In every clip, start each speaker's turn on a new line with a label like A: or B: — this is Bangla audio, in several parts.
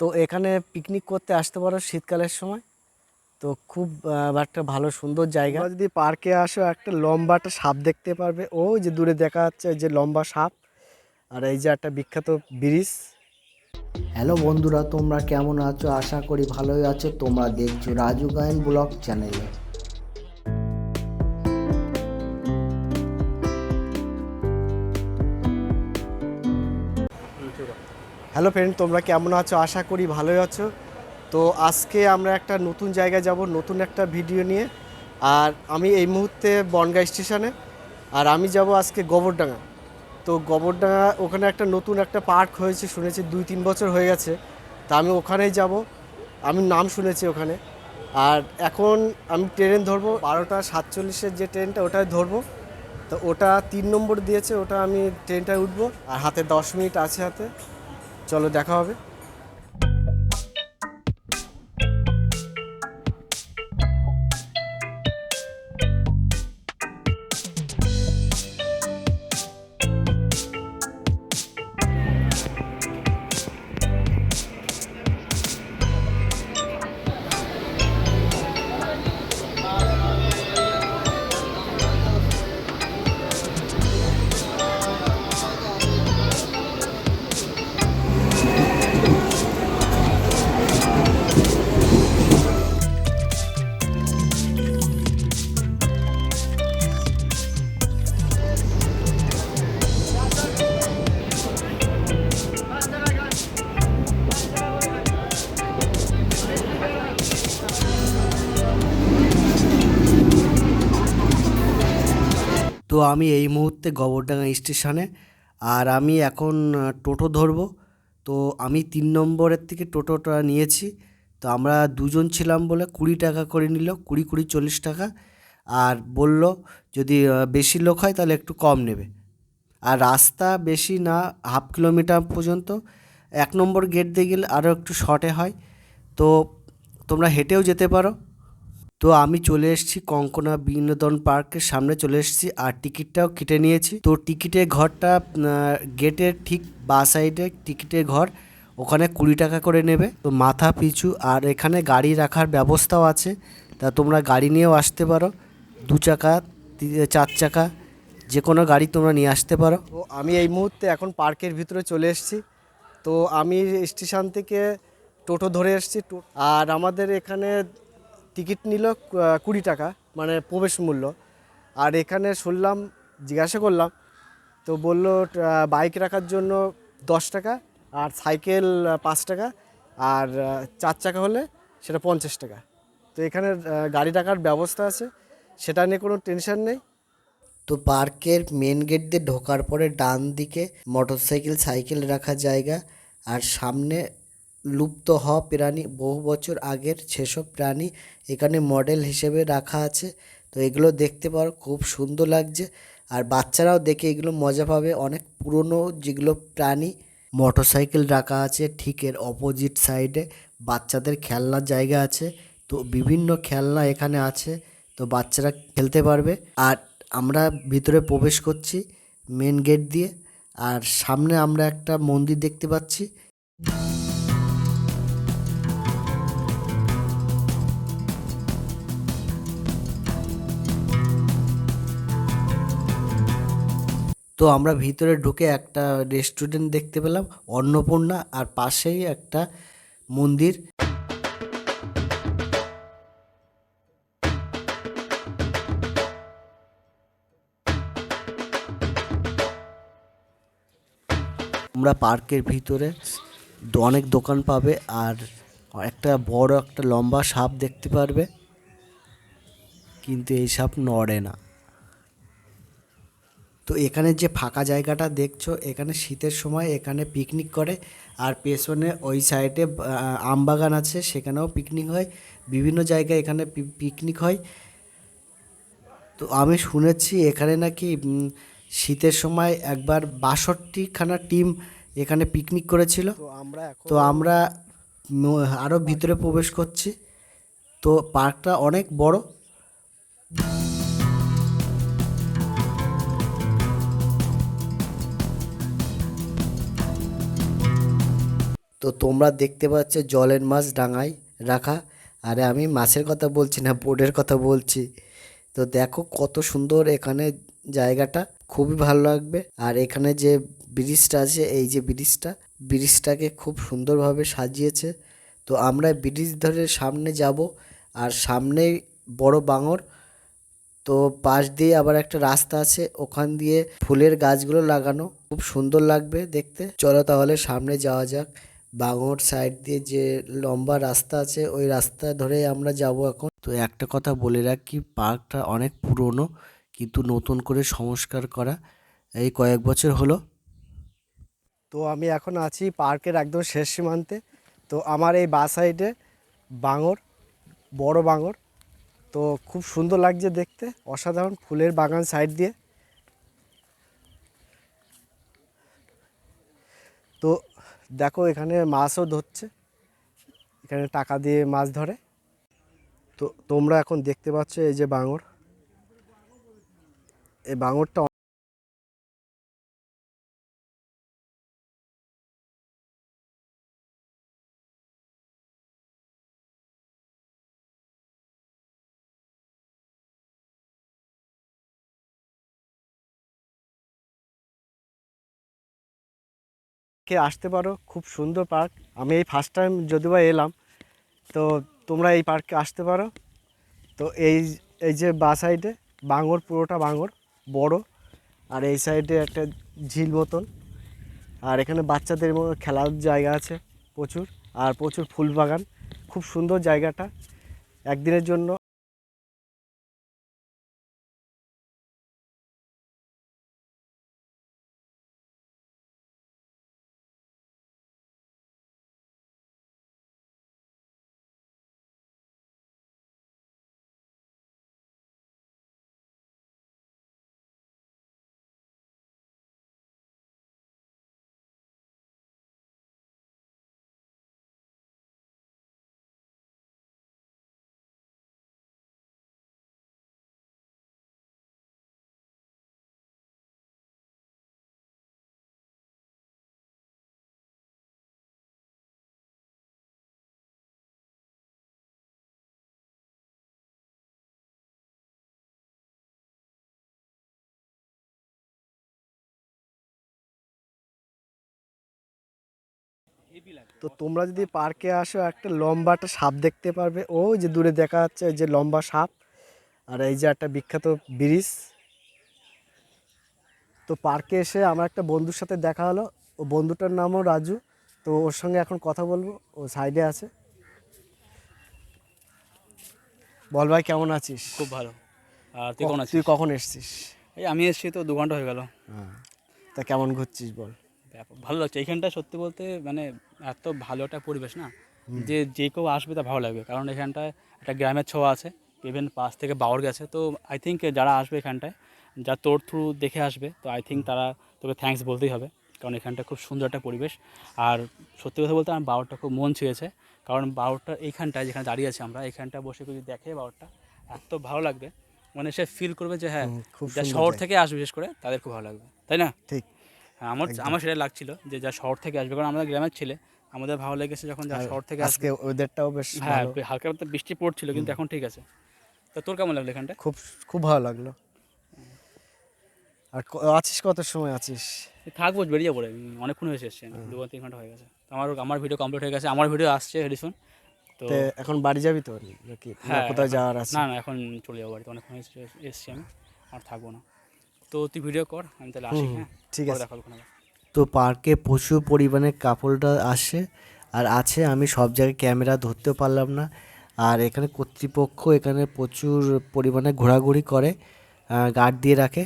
A: তো এখানে পিকনিক করতে আসতে পারো শীতকালের সময়। তো খুব একটা ভালো সুন্দর জায়গা। যদি পার্কে আসো একটা লম্বা একটা সাপ দেখতে পারবে। ও যে দূরে দেখা যাচ্ছে যে লম্বা সাপ। আর এই যে একটা বিখ্যাত ব্রিজ।
B: হ্যালো বন্ধুরা তোমরা কেমন আছো? আশা করি ভালোই আছো। তোমরা দেখছ রাজু গায়েন ব্লগ চ্যানেলে।
A: হ্যালো ফ্রেন্ড, তোমরা কেমন আছো? আশা করি ভালোই আছো। তো আজকে আমরা একটা নতুন জায়গায় যাব, নতুন একটা ভিডিও নিয়ে। আর আমি এই মুহূর্তে বনগাঁ স্টেশনে, আর আমি যাব আজকে গোবরডাঙ্গা। তো গোবরডাঙ্গা ওখানে একটা নতুন একটা পার্ক হয়েছে, শুনেছি দুই তিন বছর হয়ে গেছে। তা আমি ওখানেই যাব। আমি নাম শুনেছি ওখানে। আর এখন আমি ট্রেন ধরবো, বারোটা সাতচল্লিশের যে ট্রেনটা ওটাই ধরবো। তো ওটা তিন নম্বর দিয়েছে, ওটা আমি ট্রেনটায় উঠবো। আর হাতে দশ মিনিট আছে হাতে। চলো দেখা হবে।
B: আমি এই মুহূর্তে গোবরডাঙ্গা স্টেশনে, আর আমি এখন টোটো ধরবো। তো আমি তিন নম্বরের থেকে টোটোটা নিয়েছি। তো আমরা দুজন ছিলাম বলে কুড়ি টাকা করে নিল, কুড়ি কুড়ি, চল্লিশ টাকা। আর বলল, যদি বেশি লোক হয় তাহলে একটু কম নেবে। আর রাস্তা বেশি না, হাফ কিলোমিটার পর্যন্ত। এক নম্বর গেট দিয়ে গেলে আরও একটু শর্টে হয়। তো তোমরা হেঁটেও যেতে পারো। তো আমি চলে এসেছি কঙ্কনা বিনোদন পার্কের সামনে চলে এসেছি আর টিকিটটাও কেটে নিয়েছি। তো টিকিটের ঘরটা গেটের ঠিক বা সাইডে টিকিটের ঘর, ওখানে কুড়ি টাকা করে নেবে। তো মাথা পিছু, আর এখানে গাড়ি রাখার ব্যবস্থাও আছে। তা তোমরা গাড়ি নিয়েও আসতে পারো। দু চাকা চার চাকা, যে কোনো গাড়ি তোমরা নিয়ে আসতে পারো।
A: তো আমি এই মুহূর্তে এখন পার্কের ভিতরে চলে এসেছি। তো আমি স্টেশন থেকে টোটো ধরে এসেছি। আর আমাদের এখানে টিকিট নিল কুড়ি টাকা মানে প্রবেশ মূল্য। আর এখানে শুনলাম, জিজ্ঞাসা করলাম, তো বলল বাইক রাখার জন্য দশ টাকা, আর সাইকেল পাঁচ টাকা, আর চার চাকা হলে সেটা পঞ্চাশ টাকা। তো এখানে গাড়ি রাখার ব্যবস্থা আছে, সেটা নিয়ে কোনো টেনশন নেই।
B: তো পার্কের মেন গেট দিয়ে ঢোকার পরে ডান দিকে মোটরসাইকেল, সাইকেল রাখার জায়গা, আর সামনে লুপ্ত হওয়া প্রাণী, বহু বছর আগের সেসব প্রাণী এখানে মডেল হিসেবে রাখা আছে। তো এগুলো দেখতে পারো, খুব সুন্দর লাগছে। আর বাচ্চারাও দেখে এগুলো মজা পাবে। অনেক পুরনো যেগুলো প্রাণী মোটরসাইকেল রাখা আছে ঠিক এর অপোজিট সাইডে বাচ্চাদের খেলনার জায়গা আছে। তো বিভিন্ন খেলনা এখানে আছে। তো বাচ্চারা খেলতে পারবে। আর আমরা ভিতরে প্রবেশ করছি মেন গেট দিয়ে। আর সামনে আমরা একটা মন্দির দেখতে পাচ্ছি। তো আমরা ভিতরে ঢুকে একটা রেস্টুরেন্ট দেখতে পেলাম, অন্নপূর্ণা আর পাশেই একটা মন্দির। আমরা পার্কের ভিতরে অনেক দোকান পাবে আর একটা বড় একটা লম্বা সাপ দেখতে পারবে, কিন্তু এই সাপ নড়ে না। তো এখানে যে ফাঁকা জায়গাটা দেখছ এখানে শীতের সময় এখানে পিকনিক করে। আর পেছনে ওই সাইডে আম বাগান আছে সেখানেও পিকনিক হয়। বিভিন্ন জায়গায় এখানে পিকনিক হয়। তো আমি শুনেছি এখানে নাকি শীতের সময় একবার বাষট্টিখানা টিম এখানে পিকনিক করেছিল।
A: আমরা
B: তো আমরা আরও ভিতরে প্রবেশ করছি। তো পার্কটা অনেক বড়। তো তোমরা দেখতে পাচ্ছ জলের মাছ ডাঙায় রাখা। আরে আমি মাছের কথা বলছি না বোর্ডের কথা বলছি। তো দেখো কত সুন্দর এখানে জায়গাটা, খুবই ভালো লাগবে। আর এখানে যে ব্রিজটা আছে, এই যে ব্রিজটা, ব্রিজটাকে খুব সুন্দরভাবে সাজিয়েছে। তো আমরা ব্রিজ ধরে সামনে যাব, আর সামনেই বড় বাঙর। তো পাশ দিয়ে আবার একটা রাস্তা আছে, ওখান দিয়ে ফুলের গাছগুলো লাগানো। খুব সুন্দর লাগবে দেখতে। চলো তাহলে সামনে যাওয়া যাক। বাঙর সাইড দিয়ে যে লম্বা রাস্তা আছে, ওই রাস্তা ধরে আমরা যাব এখন। তো একটা কথা বলে রাখি, পার্কটা অনেক পুরনো, কিন্তু নতুন করে সংস্কার করা এই কয়েক বছর হলো।
A: তো আমি এখন আছি পার্কের একদম শেষ সীমান্তে। তো আমার এই বা সাইডে বাঙর বড় বাঙর তো খুব সুন্দর লাগছে দেখতে, অসাধারণ ফুলের বাগান সাইড দিয়ে। তো দেখো এখানে মাছও ধরছে। এখানে টাকা দিয়ে মাছ ধরে। তো তোমরা এখন দেখতে পাচ্ছ এই যে বাঙর। এই বাঙরটা কে আসতে পারো, খুব সুন্দর পার্ক। আমি এই ফার্স্ট টাইম যদিও বা এলাম, তো তোমরা এই পার্কে আসতে পারো। তো এই এই যে বা সাইডে বাঙর পুরোটা বাঙর বড়। আর এই সাইডে একটা ঝিল মতন। আর এখানে বাচ্চাদের খেলার জায়গা আছে প্রচুর। আর প্রচুর ফুল বাগান খুব সুন্দর জায়গাটা। একদিনের জন্য তো তোমরা যদি পার্কে আসো একটা লম্বা একটা সাপ দেখতে পারবে। ও যে দূরে দেখা যাচ্ছে ওই যে লম্বা সাপ। আর এই যে একটা বিখ্যাত ব্রিজ। তো পার্কে এসে আমার একটা বন্ধুর সাথে দেখা হলো। ও বন্ধুটার নামও রাজু। তো ওর সঙ্গে এখন কথা বলব। ও সাইডে আছে। বল ভাই কেমন আছিস?
C: খুব ভালো। আর তুই কেমন
A: তুই কখন এসছিস?
C: এই আমি এসেছি তো দু ঘণ্টা হয়ে গেল।
A: হ্যাঁ। তা কেমন ঘুরছিস বল?
C: ব্যাপক ভালো লাগছে। এইখানটা সত্যি বলতে মানে এত ভালো একটা পরিবেশ না যে যে কেউ আসবে তা ভালো লাগবে। কারণ এখানটায় একটা গ্রামের ছোঁয়া আছে ইভেন পাশ থেকে বাওয়ার গেছে। তো আই থিঙ্ক যারা আসবে এখানটায় যা তোর থ্রু দেখে আসবে তো আই থিঙ্ক তারা তোকে থ্যাঙ্কস বলতেই হবে। কারণ এখানটা খুব সুন্দর একটা পরিবেশ। আর সত্যি কথা বলতে আমার বাওয়ারটা খুব মন ছুঁয়েছে। কারণ বাওয়ারটা এইখানটায় যেখানে দাঁড়িয়ে আছি আমরা এখানটা বসে যদি দেখে বাওয়ারটা এত ভালো লাগবে। মানে সে ফিল করবে যে হ্যাঁ
A: খুব
C: শহর থেকে আসবে বিশেষ করে তাদের খুব ভালো লাগবে। তাই না?
A: ঠিক।
C: আমার আমার সেটা লাগছিল যে যা শহর থেকে আসবে। কারণ আমাদের গ্রামের ছেলে আমাদের ভালো লেগেছে যখন যা শহর থেকে আসবে।
A: আজকে ওয়েদারটাও বেশ
C: হ্যাঁ হালকা বৃষ্টি পড়ছিল কিন্তু এখন ঠিক আছে। তা তোর কেমন লাগল এখানটা?
A: খুব খুব ভালো লাগল। আর আছিস কত সময় আছিস?
C: থাকব বেরিয়ে পড়ে অনেকক্ষণ হয়েছে এসছে দু তিন ঘণ্টা হয়ে গেছে। আমার আমার ভিডিও কমপ্লিট হয়ে গেছে। আমার ভিডিও আসছে হেডিসন তো
A: এখন বাড়ি যাবি তো? নাকি?
C: হ্যাঁ
A: কোথাও যাওয়ার আছে?
C: না না এখন চলে যাব বাড়িতে। অনেকক্ষণ এসছি আমি। আর থাকব না। তো তুই ভিডিও কর আমি তাহলে আসি হ্যাঁ?
A: ঠিক আছে।
B: তো পার্কে প্রচুর পরিমাণে কাপড়টা আসে আর আছে আমি সব জায়গায় ক্যামেরা ধরতেও পারলাম না। আর এখানে কর্তৃপক্ষ এখানে প্রচুর পরিমাণে ঘোরাঘুরি করে গার্ড দিয়ে রাখে।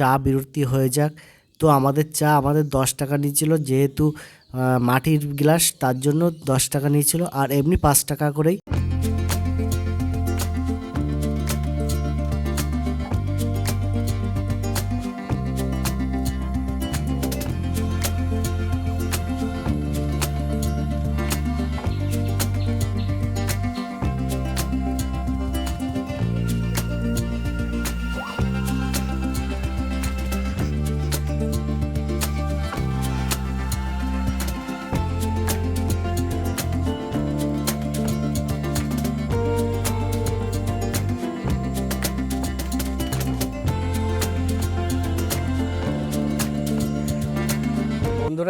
B: চা বিরতি হয়ে যাক। তো আমাদের চা আমাদের দশ টাকা নিয়েছিল, যেহেতু মাটির গ্লাস তার জন্য দশ টাকা নিয়েছিল, আর এমনি পাঁচ টাকা করেই।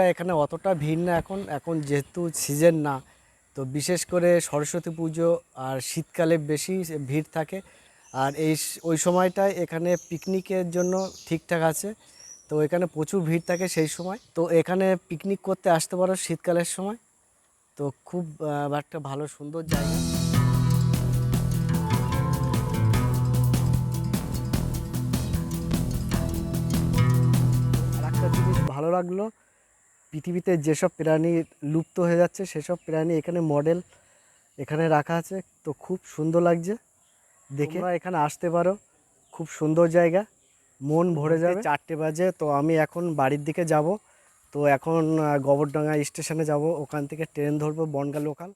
A: বন্ধুরা এখানে অতটা ভিড় না এখন। এখন যেহেতু সিজন না, তো বিশেষ করে সরস্বতী পুজো আর শীতকালে বেশি ভিড় থাকে। আর এই ওই সময়টায় এখানে পিকনিকের জন্য ঠিকঠাক আছে। তো এখানে প্রচুর ভিড় থাকে সেই সময়। তো এখানে পিকনিক করতে আসতে পারো শীতকালের সময়। তো খুব একটা ভালো সুন্দর জায়গা। ভালো লাগল পৃথিবীতে যেসব প্রাণী লুপ্ত হয়ে যাচ্ছে সেসব প্রাণী এখানে মডেল এখানে রাখা আছে। তো খুব সুন্দর লাগছে। দেখে এখানে আসতে পারো। খুব সুন্দর জায়গা। মন ভরে যাবে। চারটে বাজে তো আমি এখন বাড়ির দিকে যাব। তো এখন গোবরডাঙ্গা স্টেশনে যাব। ওখান থেকে ট্রেন ধরবো বনগা লোকাল